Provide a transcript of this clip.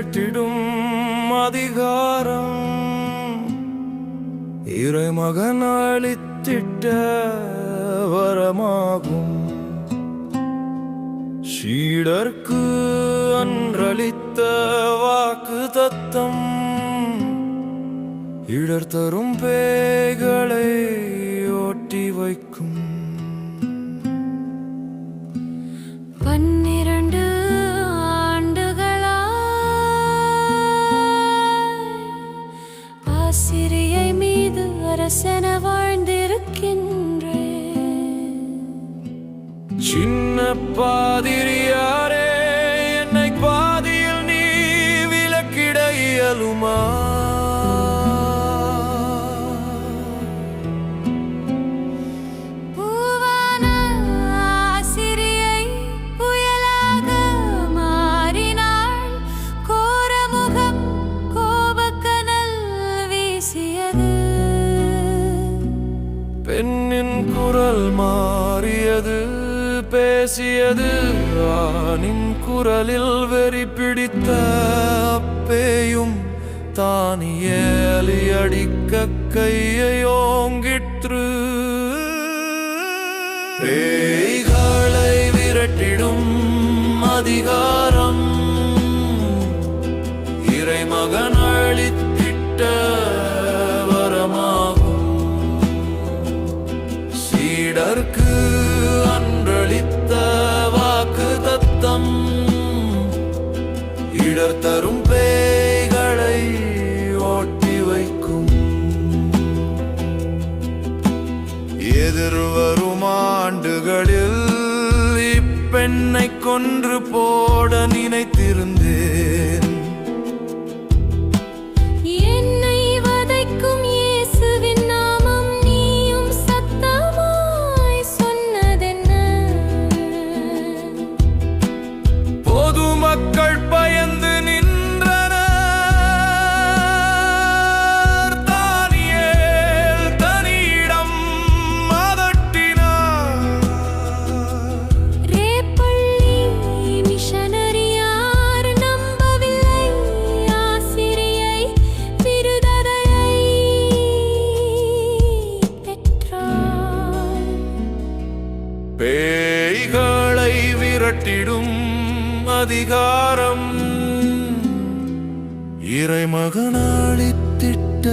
விரட்டிடும் அதிகாரம். இறைமகன் அளித்திட்ட வரமாகும். சீடர்க்கு அன்றளித்த வாக்கு தத்தம். இடர் தரும் பேய்களை ஓட்டி வைக்கும். பன்னீர் ஆசிரியை மீது அரசென வாழ்ந்திருக்கின்றேன். சின்ன பாதிரியாரே என்னை பாதியில் நீ விலக்கிட இயலுமா? பெண்ணின் குரல் மாறியது பேசியது ஆணின் குரலில் வெறி பிடித்த அப்பேயும் தானியேலி அடிக்க கையை ஓங்கிற்று. பேய்களை விரட்டிடும் அதிகாரம் இறைமகன் அளித்திட்ட என்னை கொன்று போட நினைத்திருந்த கேட்டிடும் அதிகாரம். இறைமகனாளித்திட்ட